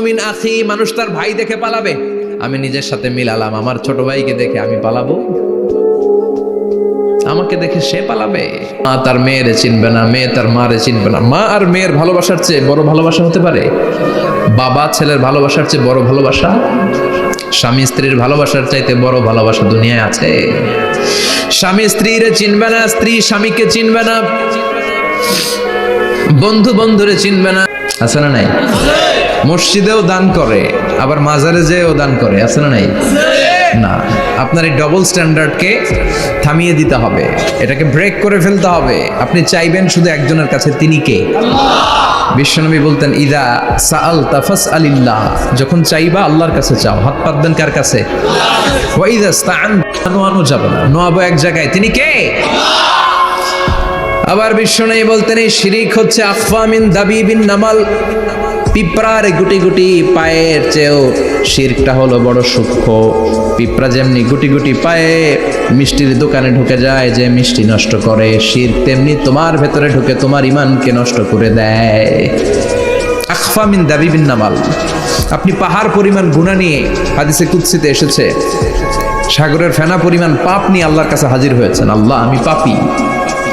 মিন মানুষ তার ভাই দেখে পালাবে। আমি নিজের সাথে মিলালাম, আমার ছোট ভাইকে দেখে আমি পালাবো। আমাকে দেখে সে পালাবে। মা তার মেয়েরে চিনবে না, মেয়ে তার মারে চিনবে না। মা আর মেয়ের ভালোবাসার চেয়ে বড় ভালোবাসা হতে পারে? বাবা ছেলের ভালোবাসার চেয়ে বড় ভালোবাসা? স্বামী স্ত্রীর ভালোবাসার চাইতে বড় ভালোবাসা দুনিয়ায় আছে? স্বামী স্ত্রীরে চিনবে না, স্ত্রী স্বামীকে চিনবে না। বন্ধু বন্ধুরে চিনবে না। আছে না নাই? মসজিদেও দান করে, আবার মাজারে যেও দান করে, আছে না নাই? না, আপনার এই ডবল স্ট্যান্ডার্ডকে থামিয়ে দিতে হবে। এটাকে ব্রেক করে ফেলতে হবে। আপনি চাইবেন শুধু একজনের কাছে, তিনি কে? বিশ্বনবী বলতেন, ইদা সাআল তাফাস আলিল্লাহ যখন চাইবা আল্লাহর কাছে চাও হাত পাতবেন কার কাছে? ওয়াইদা স্তাআন নোয়ানো যাবে না। নোয়াবো এক জায়গায়, তিনি কে? আবার বিষ্ণু বলতেন এই শিরিক হচ্ছে আফামিন দাবি বিন নামাল। পিঁপড়ার গুটি গুটি পায়ের চেয়েও শিরকটা হলো বড় সূক্ষ্ম। পিঁপড়া যেমনি গুটি গুটি পায়ে, মিষ্টির দোকানে ঢুকে যায় যে মিষ্টি নষ্ট করে। শির তেমনি তোমার ভেতরে ঢুকে তোমার ইমানকে নষ্ট করে দেয়। আখফা মিন দাবি বিন নামাল। আপনি পাহাড় পরিমাণ গুণা নিয়ে হাদিসে কুৎসিতে এসেছে, সাগরের ফেনা পরিমাণ পাপ নিয়ে আল্লাহর কাছে হাজির হয়েছেন। আল্লাহ, আমি পাপি।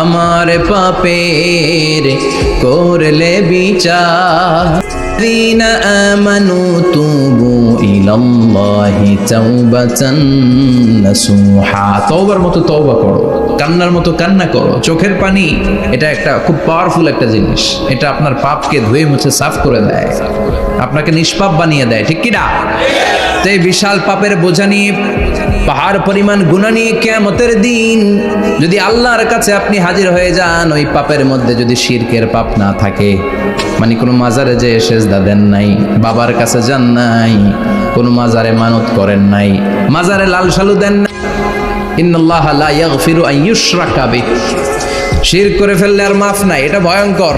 আমার পাপের করলে বিচার الذين آمنوا توبوا إلى الله توبة نصوحا তওবার মতো তওবা করো কান্নার মতো কান্না করো চোখের পানি এটা একটা খুব পাওয়ারফুল একটা জিনিস এটা আপনার পাপকে ধুয়ে মুছে সাফ করে দেয় আপনাকে নিষ্পাপ বানিয়ে দেয়, ঠিক কি না তো বিশাল পাপের বোঝা নিয়ে, পাহাড় পরিমাণ গুণা নিয়ে কেমতের দিন যদি আল্লাহর কাছে আপনি হাজির হয়ে যান, ওই পাপের মধ্যে যদি শিরকের পাপ না থাকে মানে কোনো মাজারে যে সেজদা দেন নাই, বাবার কাছে যান নাই, কোনো মাজারে মানত করেন নাই, মাজারে লাল সালু দেন নাই, ইন্নাল্লাহ লা ইয়াগফিরু আন ইউশরাকা বিহ। শিরক করে ফেললে আর মাফ নাই, এটা ভয়ঙ্কর।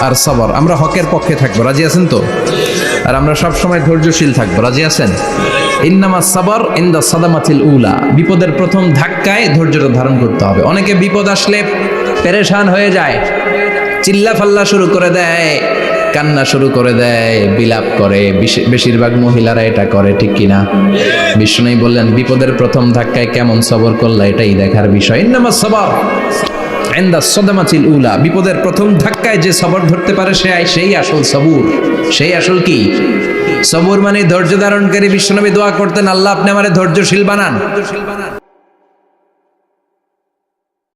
আর সবর। আমরা হকের পক্ষে থাকব। রাজি আছেন তো? আর আমরা সব সময় ধৈর্যশীল থাকব। রাজি আছেন? ইন্নামা সাবর ইন্দা সাদামাতিল উলা। বিপদের প্রথম ধাক্কায় ধৈর্যটা ধারণ করতে হবে। অনেকে বিপদ আসলে পেরেশান হয়ে যায়। চিল্লা ফাল্লা শুরু করে দেয়, কান্না শুরু করে দেয়, বিলাপ করে। বেশি- বেশিরভাগ মহিলারা এটা করে, ঠিক কিনা বিষ্ণুই বললেন, বিপদের প্রথম ধাক্কায় কেমন সবর করলা এটাই দেখার বিষয়। ইন্নামা সবর। এন্দা সদামাচিল উলা, বিপদের প্রথম ধাক্কায় যে সবর ধরতে পারে, সে সেই আসল সবুর। সেই আসল কি? সবুর মানে ধৈর্য ধারণকারী বিশ্বনবী দোয়া করতেন, আল্লাহ, আপনি আমারে ধৈর্যশীল বানান।